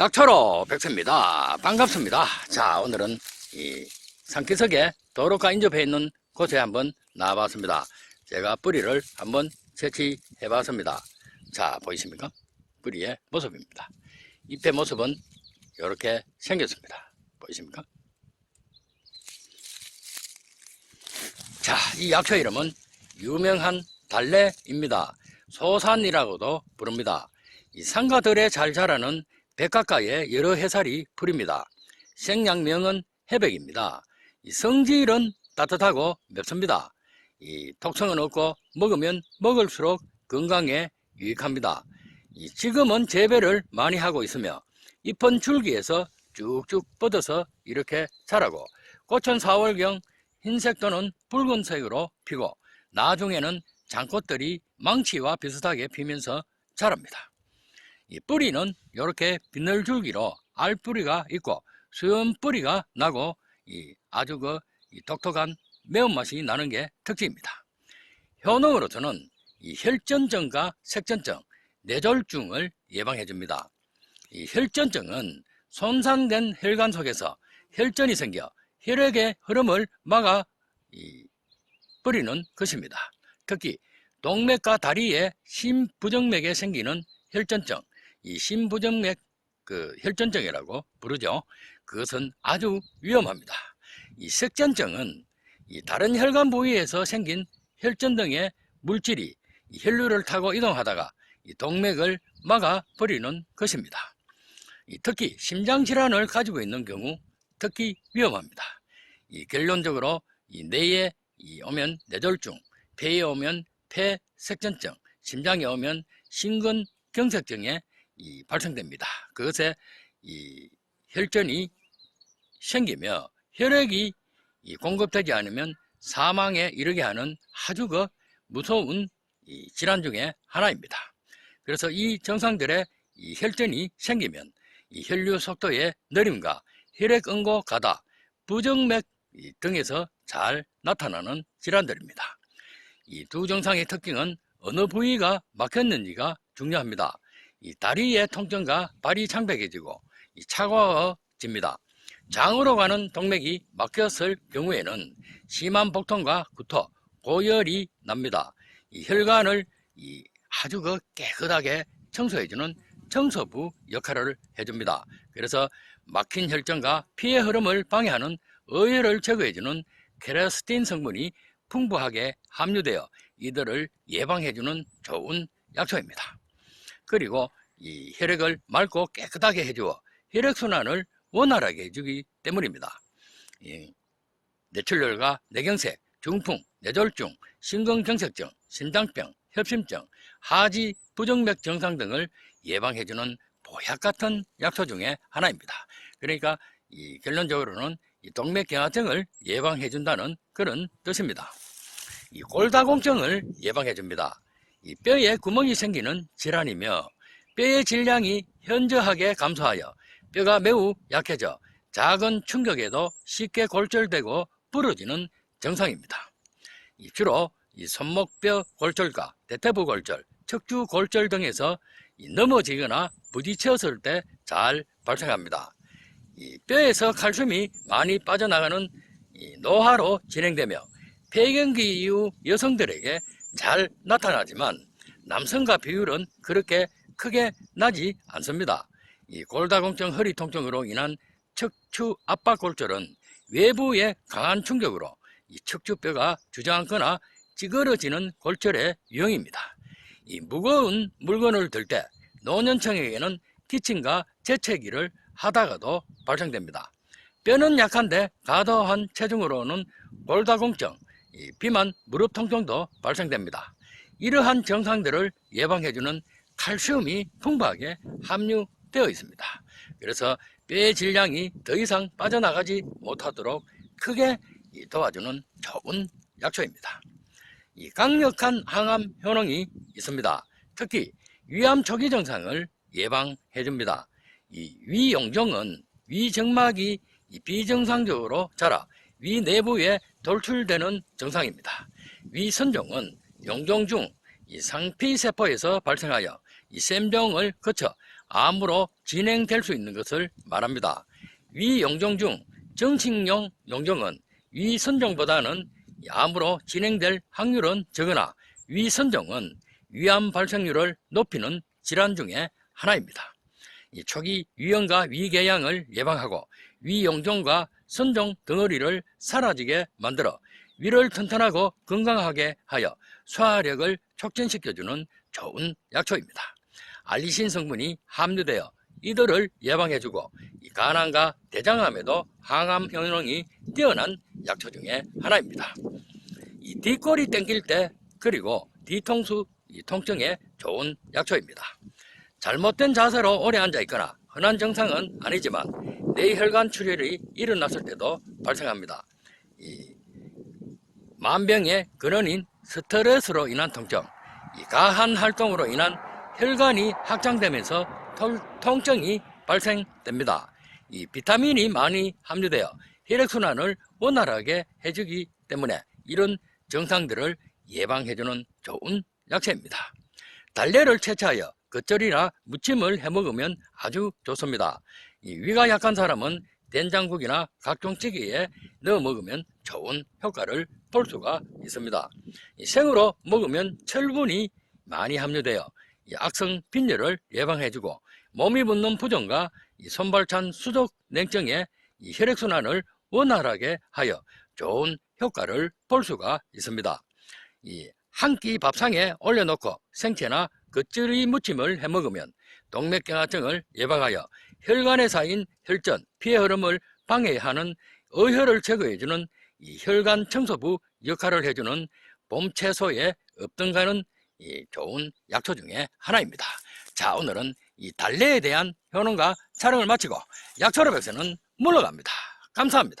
약초로 백세입니다. 반갑습니다. 자, 오늘은 이 산기슭에 도로가 인접해 있는 곳에 한번 나와봤습니다. 제가 뿌리를 한번 채취해 봤습니다. 자, 보이십니까? 뿌리의 모습입니다. 잎의 모습은 이렇게 생겼습니다. 보이십니까? 자, 이 약초 이름은 유명한 달래입니다. 소산이라고도 부릅니다. 이 상가들에 잘 자라는 백가까의 여러 해살이 풀입니다. 생양명은 해백입니다. 이 성질은 따뜻하고 맵습니다. 이 독성은 없고 먹으면 먹을수록 건강에 유익합니다. 이 지금은 재배를 많이 하고 있으며 잎은 줄기에서 쭉쭉 뻗어서 이렇게 자라고 꽃은 4월경 흰색 또는 붉은색으로 피고 나중에는 장꽃들이 망치와 비슷하게 피면서 자랍니다. 이 뿌리는 이렇게 비늘 줄기로 알뿌리가 있고 수염 뿌리가 나고 이 아주 그이 독특한 매운맛이 나는 게 특징입니다. 효능으로서는 이 혈전증과 색전증, 뇌졸중을 예방해 줍니다. 이 혈전증은 손상된 혈관 속에서 혈전이 생겨 혈액의 흐름을 막아 이 뿌리는 것입니다. 특히 동맥과 다리의 심부정맥에 생기는 혈전증, 이 심부정맥 그 혈전증이라고 부르죠. 그것은 아주 위험합니다. 이 색전증은 이 다른 혈관 부위에서 생긴 혈전 등의 물질이 이 혈류를 타고 이동하다가 이 동맥을 막아 버리는 것입니다. 이 특히 심장 질환을 가지고 있는 경우 특히 위험합니다. 이 결론적으로 이 뇌에 이 오면 뇌졸중, 폐에 오면 폐색전증, 심장에 오면 심근경색증에 이 발생됩니다. 그것에 이 혈전이 생기며 혈액이 이 공급되지 않으면 사망에 이르게 하는 아주 그 무서운 이 질환 중에 하나입니다. 그래서 이 증상들의 이 혈전이 생기면 이 혈류 속도의 느림과 혈액 응고 가다, 부정맥 이 등에서 잘 나타나는 질환들입니다. 이 두 증상의 특징은 어느 부위가 막혔는지가 중요합니다. 이 다리의 통증과 발이 창백해지고 이 차가워집니다. 장으로 가는 동맥이 막혔을 경우에는 심한 복통과 구토, 고열이 납니다. 이 혈관을 이 아주 그 깨끗하게 청소해주는 청소부 역할을 해줍니다. 그래서 막힌 혈전과 피의 흐름을 방해하는 어혈을 제거해주는 케라스틴 성분이 풍부하게 함유되어 이들을 예방해주는 좋은 약초입니다. 그리고 이 혈액을 맑고 깨끗하게 해주어 혈액순환을 원활하게 해주기 때문입니다. 이 뇌출혈과 뇌경색, 중풍, 뇌졸중, 심근경색증, 심장병, 협심증, 하지 부정맥 증상 등을 예방해주는 보약 같은 약초 중에 하나입니다. 그러니까 이 결론적으로는 이 동맥경화증을 예방해준다는 그런 뜻입니다. 이 골다공증을 예방해줍니다. 이 뼈에 구멍이 생기는 질환이며 뼈의 질량이 현저하게 감소하여 뼈가 매우 약해져 작은 충격에도 쉽게 골절되고 부러지는 증상입니다. 이 주로 이 손목뼈 골절과 대퇴부 골절, 척추 골절 등에서 이 넘어지거나 부딪혔을 때 잘 발생합니다. 이 뼈에서 칼슘이 많이 빠져나가는 이 노화로 진행되며 폐경기 이후 여성들에게 잘 나타나지만 남성과 비율은 그렇게 크게 나지 않습니다. 이 골다공증 허리 통증으로 인한 척추 압박 골절은 외부의 강한 충격으로 이 척추뼈가 주저앉거나 찌그러지는 골절의 유형입니다. 이 무거운 물건을 들 때 노년층에게는 기침과 재채기를 하다가도 발생됩니다. 뼈는 약한데 과도한 체중으로는 골다공증, 이 비만 무릎 통증도 발생됩니다. 이러한 증상들을 예방해주는 칼슘이 풍부하게 함유되어 있습니다. 그래서 뼈의 질량이 더 이상 빠져나가지 못하도록 크게 도와주는 좋은 약초입니다. 이 강력한 항암 효능이 있습니다. 특히 위암 초기 증상을 예방해 줍니다. 이 위용종은 위정막이 비정상적으로 자라 위 내부에 돌출되는 증상입니다. 위선종은 용종 중 이 상피세포에서 발생하여 이 샘종을 거쳐 암으로 진행될 수 있는 것을 말합니다. 위 용종 중 정식용 용종은 위 선종보다는 암으로 진행될 확률은 적으나 위 선종은 위암 발생률을 높이는 질환 중에 하나입니다. 이 초기 위염과 위궤양을 예방하고 위용종과 선종 덩어리를 사라지게 만들어 위를 튼튼하고 건강하게 하여 소화력을 촉진시켜주는 좋은 약초입니다. 알리신 성분이 함유되어 이들을 예방해주고 이 간암과 대장암에도 항암 효능이 뛰어난 약초 중에 하나입니다. 이 뒷골이 땡길 때 그리고 뒤통수 이 통증에 좋은 약초입니다. 잘못된 자세로 오래 앉아 있거나 흔한 증상은 아니지만 뇌혈관 출혈이 일어났을 때도 발생합니다. 이 만병의 근원인 스트레스로 인한 통증, 이 가한 활동으로 인한 혈관이 확장되면서 통- 통증이 발생됩니다. 이 비타민이 많이 함유되어 혈액순환을 원활하게 해주기 때문에 이런 증상들을 예방해주는 좋은 약초입니다. 달래를 채취하여 겉절이나 무침을 해 먹으면 아주 좋습니다. 이 위가 약한 사람은 된장국이나 각종 찌개에 넣어 먹으면 좋은 효과를 볼 수가 있습니다. 이 생으로 먹으면 철분이 많이 함유되어 이 악성 빈혈을 예방해주고 몸이 붓는 부종과 이 손발찬 수족 냉증에 이 혈액순환을 원활하게 하여 좋은 효과를 볼 수가 있습니다. 이한끼 밥상에 올려놓고 생채나 겉절이 무침을 해 먹으면 동맥경화증을 예방하여 혈관에 쌓인 혈전, 피의 흐름을 방해하는 어혈을 제거해주는 이 혈관 청소부 역할을 해주는 봄 채소에 업등가는 이 좋은 약초 중에 하나입니다. 자, 오늘은 이 달래에 대한 효능과 촬영을 마치고 약초로 백세는 물러갑니다. 감사합니다.